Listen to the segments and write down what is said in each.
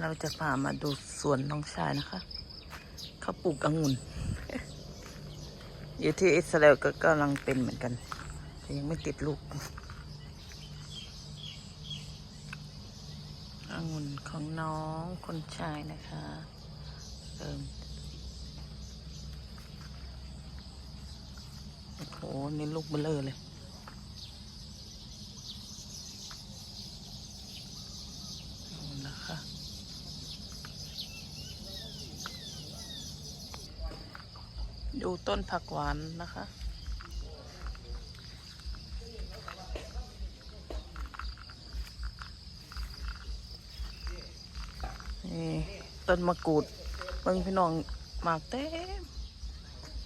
เราจะพามาดูสวนน้องชายนะคะ เขาปลูกองุ่นอยู่ที่อิสราเอลก็กำลังเป็นเหมือนกันแต่ยังไม่ติดลูกองุ่นของน้องคนชายนะคะเริ่มโอ้โหนี่ลูกเบลอเลยเอานะคะ ดูต้นผักหวานนะคะ นี่ต้นมะกรูดเบิ่งพี่น้องหมากเต็ม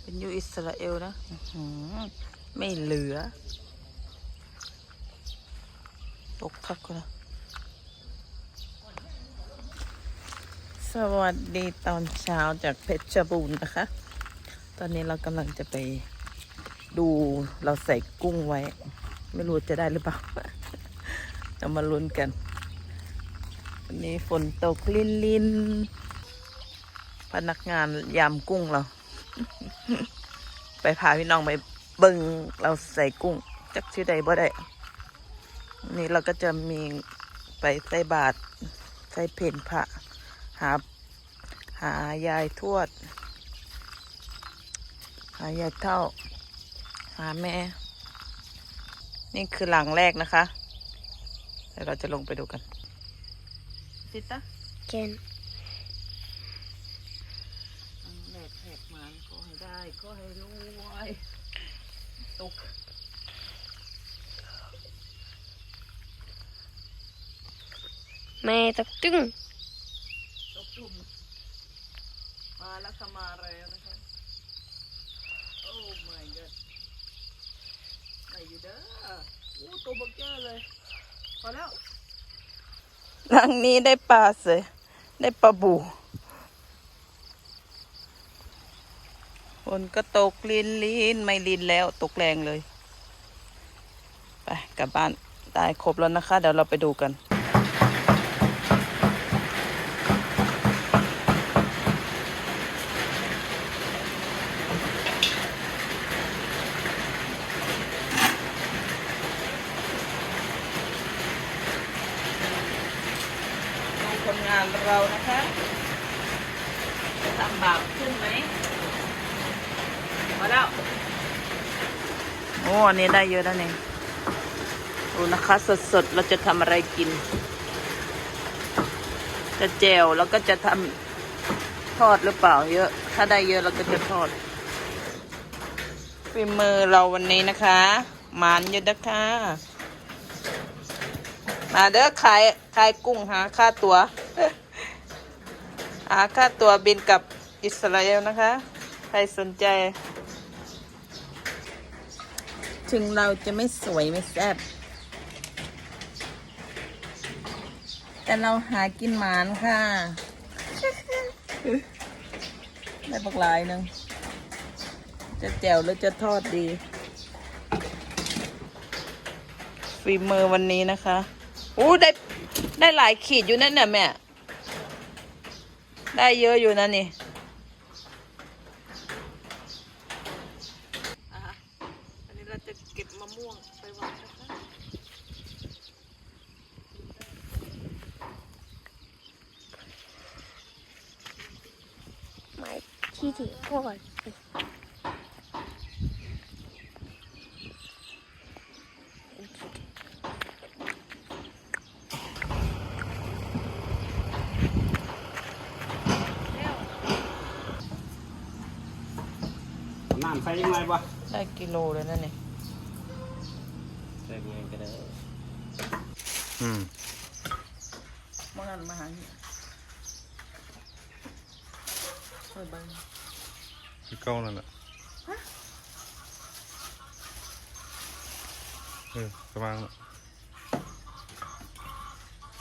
เป็นอยู่อิสราเอลนะไม่เหลือ ตกคักก็นะสวัสดีตอนเช้าจากเพชรบูรณ์นะคะ ตอนนี้เรากำลังจะไปดูเราใส่กุ้งไว้ ไม่รู้จะได้หรือเปล่าเรามาลุ้นกันวันนี้ฝนตกลินลินพนักงานยำกุ้งเรา ไปพาพี่น้องไปเบิงเราใส่กุ้ง จักชื่อใดบ่ได้นี่เราก็จะมีไปใส่บาตรใส่เพนพระหาหายายทวดายายเท่า หาแม่ นี่คือหลังแรกนะคะ เดี๋ยวเราจะลงไปดูกันติดตะเกนแหลกแหกมาก็ให้ได้ก็ให้รวยตกแม่ตักตึ้ง ตกจุ่มมาแล้วค่ะมาแล้วนะคะโอ้ my god ไหนอยู่เด้ออู้ ตัวเบักเจอเลย พอแล้วหลังนี้ได้ปลาเสยได้ปลาบูฝนก็ตกลินลินไม่ลินแล้วตกแรงเลย ไปกลับบ้านได้ครบแล้วนะคะ เดี๋ยวเราไปดูกัน ดู คนงานเรานะคะจะทำบาปขึ้นไหมมาแล้ว โอ้อันนี้ได้เยอะแล้วเนี่ยดูนะคะสดๆ เราจะทำอะไรกิน จะแจวแล้วก็จะทำทอดหรือเปล่าเยอะ ถ้าได้เยอะเราก็จะทอดฝีมือเราวันนี้นะคะ หมานเยอะนะคะ มาเด้อขายขายกุ้งหาค่าตัวหาค่าตัวบินกับอิสราเอลนะคะ ใครสนใจ ถึงเราจะไม่สวยไม่แซ่บแต่เราหากินหมานค่ะ ได้บักลายหนึ่ง จะแจ่วหรือจะทอดดี ฝีมือวันนี้นะคะ อู้ได้ได้หลายขีดอยู่นั่นน่ะแม่ ได้เยอะอยู่นะนี่อันนี้เราจะเก็บมะม่วงไปวางนะคะไม่ที่ถือก่อน น้ำใส่ยังไงวะได้กิโลเลยนะนี่ใส่ยังไงก็ได้อืมมาหันมาหานี่ช่วยเบังคือเก้านั่นแหละเออประมาณนั้น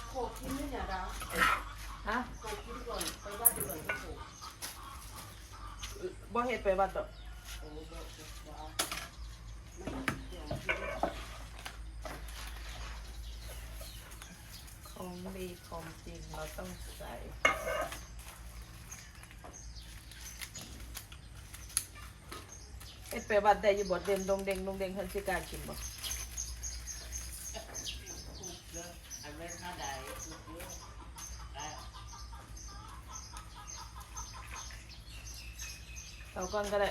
โขกทิ้งไม่อย่าดาวฮะโขกทิ้งก่อนไปวัดดีกว่าก็โขกเออบ่เฮ็ดไปวัดดอกโอ้บ่บ่บ่เอาไม่เดี๋ยว ของดีของจริงเราต้องใส่เอ็ดไปวัดได้อยู่บทเด่นดงเด้งดงเด้งคันสิกล้ากินบ่ เราก่อนก็ได้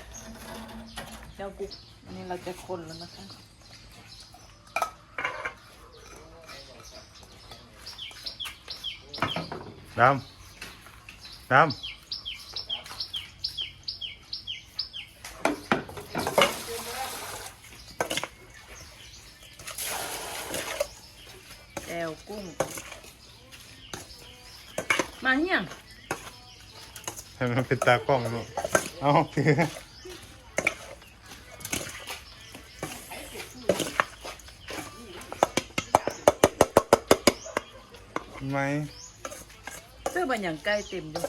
เจ้ากุ๊กอันนี้เราจะคนแล้วนะคะดำดแจวกุ้ง มาเฮียงำให้มันเป็นตากล้องลูก เอาถือไหมเสื้อมันอย่างใกล้เต็มอยู่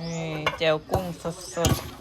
นี่แจวกุ้งสดๆ